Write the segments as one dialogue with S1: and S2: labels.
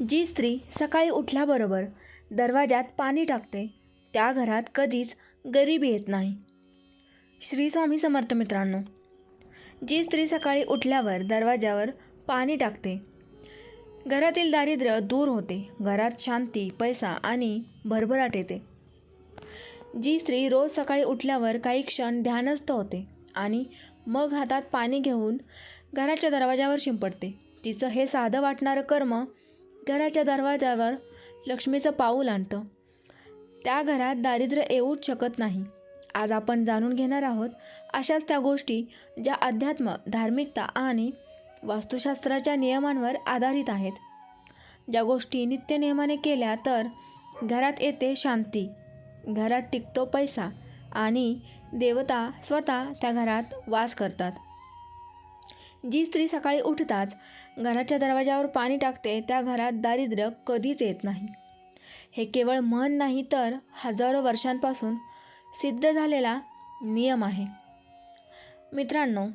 S1: जी स्त्री सकाळी उठल्याबरोबर दरवाजात पाणी टाकते त्या घरात कधीच गरिबी येत नाही. श्री स्वामी समर्थ मित्रांनो जी स्त्री सकाळी उठल्यावर दरवाजावर पाणी टाकते घरातील दारिद्र्य दूर होते घरात शांती पैसा आणि भरभराट येते. जी स्त्री रोज सकाळी उठल्यावर काही क्षण ध्यानस्थ होते आणि मग हातात पाणी घेऊन घराच्या दरवाजावर शिंपडते तिचं हे साधं वाटणारं कर्म घराच्या दरवाजावर लक्ष्मीचं पाऊल आणतं. त्या घरात दारिद्र्य येऊच शकत नाही. आज आपण जाणून घेणार आहोत अशाच त्या गोष्टी ज्या अध्यात्म धार्मिकता आणि वास्तुशास्त्राच्या नियमांवर आधारित आहेत. ज्या गोष्टी नित्यनियमाने केल्या तर घरात येते शांती. घरात टिकतो पैसा आणि देवता स्वतः त्या घरात वास करतात. जी स्त्री सकाळी उठताच घराच्या दरवाजावर पाणी टाकते त्या घरात दारिद्र्य कधीच येत नाही. हे केवळ मन नाही तर हजारो वर्षांपासून सिद्ध झालेला नियम आहे. मित्रांनो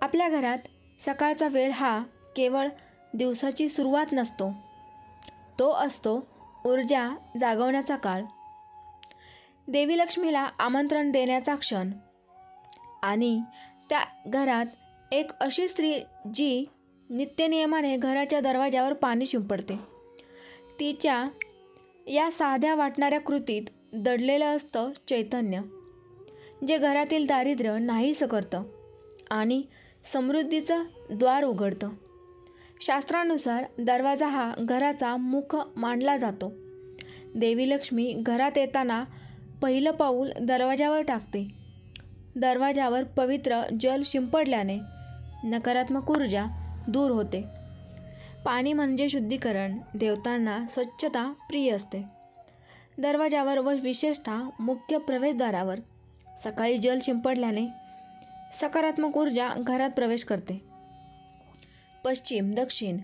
S1: आपल्या घरात सकाळचा वेळ हा केवळ दिवसाची सुरुवात नसतो. तो असतो ऊर्जा जागवण्याचा काळ. देवी लक्ष्मीला आमंत्रण देण्याचा क्षण. आणि त्या घरात एक अशी स्त्री जी नित्यनियमाने घराच्या दरवाजावर पाणी शिंपडते. तिच्या या साध्या वाटणाऱ्या कृतीत दडलेलं असतं चैतन्य जे घरातील दारिद्र्य नाहीसं करतं आणि समृद्धीचं द्वार उघडतं. शास्त्रानुसार दरवाजा हा घराचा मुख मानला जातो. देवी लक्ष्मी घरात येताना पहिलं पाऊल दरवाजावर टाकते. दरवाजावर पवित्र जल शिंपडल्याने नकारात्मक ऊर्जा दूर होते. पाणी म्हणजे शुद्धीकरण देवतांना स्वच्छता प्रिय असते. दरवाजावर व विशेषतः मुख्य प्रवेशद्वारावर सकाळी जल शिंपडल्याने सकारात्मक ऊर्जा घरात प्रवेश करते. पश्चिम दक्षिण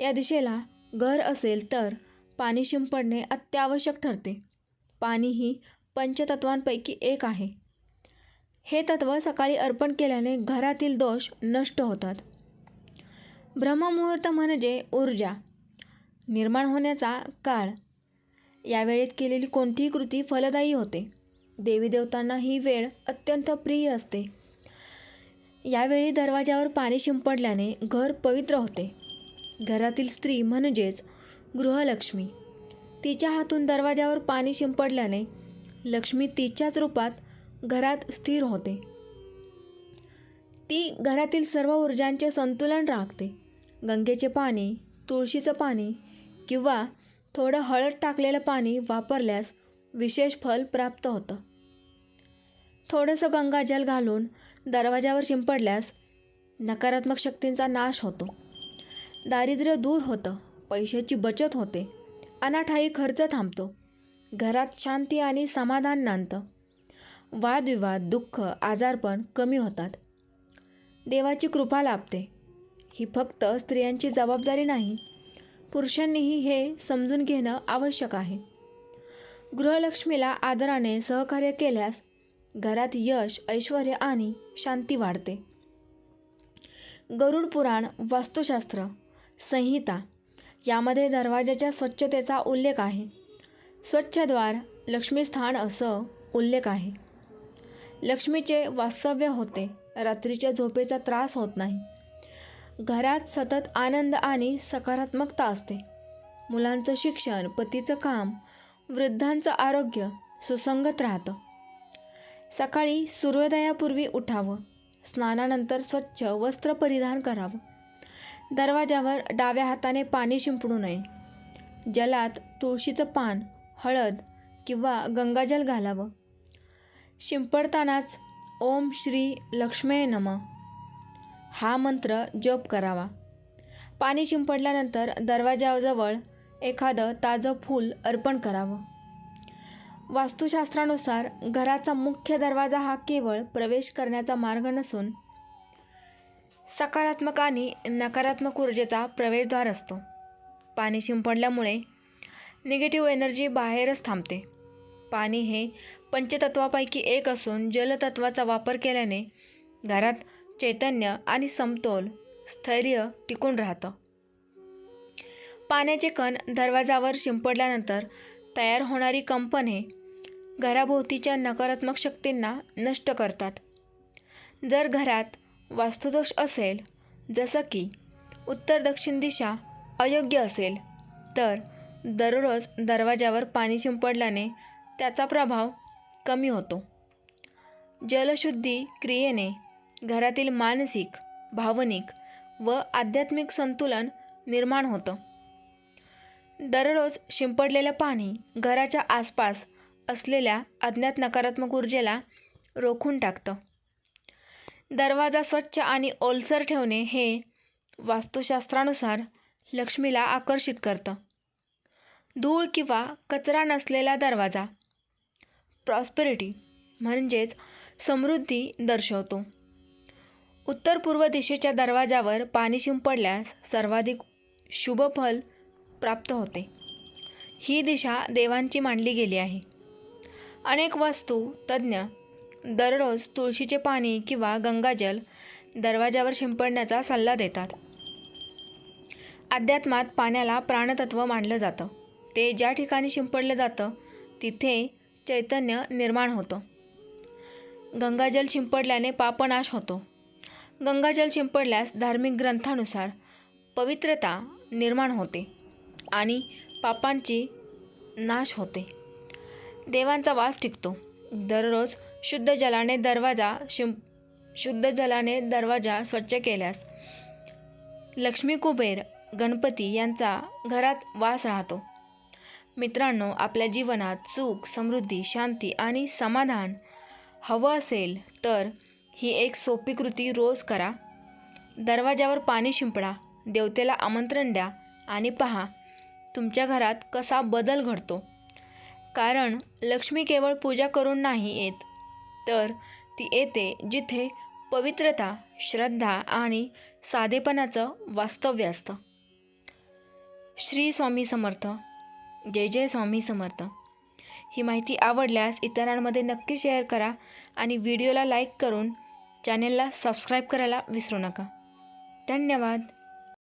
S1: या दिशेला घर असेल तर पाणी शिंपडणे अत्यावश्यक ठरते. पाणी ही पंचतत्वांपैकी एक आहे. हे तत्व सकाळी अर्पण केल्याने घरातील दोष नष्ट होतात. ब्रह्ममुहूर्त म्हणजे ऊर्जा निर्माण होण्याचा काळ. यावेळेत केलेली कोणतीही कृती फलदायी होते. देवी देवतांना ही वेळ अत्यंत प्रिय असते. यावेळी दरवाजावर पाणी शिंपडल्याने घर पवित्र होते. घरातील स्त्री म्हणजेच गृहलक्ष्मी. तिच्या हातून दरवाजावर पाणी शिंपडल्याने लक्ष्मी तिच्याच रूपात घरात स्थिर होते. ती घरातील सर्व ऊर्जांचे संतुलन राखते. गंगेचे पाणी तुळशीचं पाणी किंवा थोडं हळद टाकलेलं पाणी वापरल्यास विशेष फल प्राप्त होतं. थोडंसं गंगाजल घालून दरवाजावर शिंपडल्यास नकारात्मक शक्तींचा नाश होतो. दारिद्र्य दूर होतं पैशाची बचत होते. अनाठाई खर्च थांबतो. घरात शांती आणि समाधान नांदतं. वादविवाद दुःख आजारपण कमी होतात. देवाची कृपा लाभते. ही फक्त स्त्रियांची जबाबदारी नाही पुरुषांनीही हे समजून घेणं आवश्यक आहे. गृहलक्ष्मीला आदराने सहकार्य केल्यास घरात यश ऐश्वर आणि शांती वाढते. गरुड पुराण वास्तुशास्त्र संहिता यामध्ये दरवाजाच्या स्वच्छतेचा उल्लेख आहे. स्वच्छ द्वार लक्ष्मीस्थान असं उल्लेख आहे. लक्ष्मीचे वास्तव्य होते. रात्रीच्या झोपेचा त्रास होत नाही. घरात सतत आनंद आणि सकारात्मकता असते. मुलांचं शिक्षण पतीचं काम वृद्धांचं आरोग्य सुसंगत राहतं. सकाळी सूर्योदयापूर्वी उठावं. स्नानानंतर स्वच्छ वस्त्र परिधान करावं. दरवाजावर डाव्या हाताने पाणी शिंपडू नये. जलात तुळशीचं पान हळद किंवा गंगाजल घालावं. शिंपडतानाच ओम श्री लक्ष्मे नम. हा मंत्र जप करावा. पाणी शिंपडल्यानंतर दरवाजाजवळ एखादं ताजं फूल अर्पण करावं. वास्तुशास्त्रानुसार घराचा मुख्य दरवाजा हा केवळ प्रवेश करण्याचा मार्ग नसून सकारात्मक आणि नकारात्मक ऊर्जेचा प्रवेशद्वार असतो. पाणी शिंपडल्यामुळे निगेटिव्ह एनर्जी बाहेरच थांबते. पाणी हे पंचतत्वापैकी एक असून जलतत्वाचा वापर केल्याने घरात चैतन्य आणि समतोल स्थैर्य टिकून राहतं. पाण्याचे कण दरवाजावर शिंपडल्यानंतर तयार होणारी कंपने घराभोवतीच्या नकारात्मक शक्तींना नष्ट करतात. जर घरात वास्तुदोष असेल जसं की उत्तर दक्षिण दिशा अयोग्य असेल तर दररोज दरवाजावर पाणी शिंपडल्याने त्याचा प्रभाव कमी होतो. जलशुद्धी क्रियेने घरातील मानसिक भावनिक व आध्यात्मिक संतुलन निर्माण होतं. दररोज शिंपडलेलं पाणी घराच्या आसपास असलेल्या अज्ञात नकारात्मक ऊर्जेला रोखून टाकतं. दरवाजा स्वच्छ आणि ओलसर ठेवणे हे वास्तुशास्त्रानुसार लक्ष्मीला आकर्षित करतं. धूळ किंवा कचरा नसलेला दरवाजा प्रॉस्पेरिटी म्हणजेच समृद्धी दर्शवतो. उत्तर पूर्व दिशेच्या दरवाजावर पाणी शिंपडल्यास सर्वाधिक शुभफल प्राप्त होते. ही दिशा देवांची मानली गेली आहे. अनेक वास्तू तज्ज्ञ दररोज तुळशीचे पाणी किंवा गंगाजल दरवाजावर शिंपडण्याचा सल्ला देतात. अध्यात्मात पाण्याला प्राणतत्व मानलं जातं. ते ज्या ठिकाणी शिंपडलं जातं तिथे चैतन्य निर्माण होतं. गंगाजल शिंपडल्याने पापनाश होतो. गंगाजल शिंपडल्यास धार्मिक ग्रंथानुसार पवित्रता निर्माण होते आणि पापांची नाश होते. देवांचा वास टिकतो. दररोज शुद्ध जलाने दरवाजा शिंप शुद्ध जलाने दरवाजा स्वच्छ केल्यास लक्ष्मी कुबेर गणपती यांचा घरात वास राहतो. मित्रांनो आपल्या जीवनात सुख समृद्धी शांती आणि समाधान हवं असेल तर ही एक सोपी कृती रोज करा. दरवाजावर पाणी शिंपडा देवतेला आमंत्रण द्या आणि पहा तुमच्या घरात कसा बदल घडतो. कारण लक्ष्मी केवळ पूजा करून नाही येत तर ती येते जिथे पवित्रता श्रद्धा आणि साधेपणाचं वास्तव्य असतं. श्री स्वामी समर्थ. जय जय स्वामी समर्थ. ही माहिती आवडल्यास इतरांमध्ये नक्की शेअर करा आणि व्हिडिओला लाईक करून चॅनेलला सबस्क्राईब करायला विसरू नका. धन्यवाद.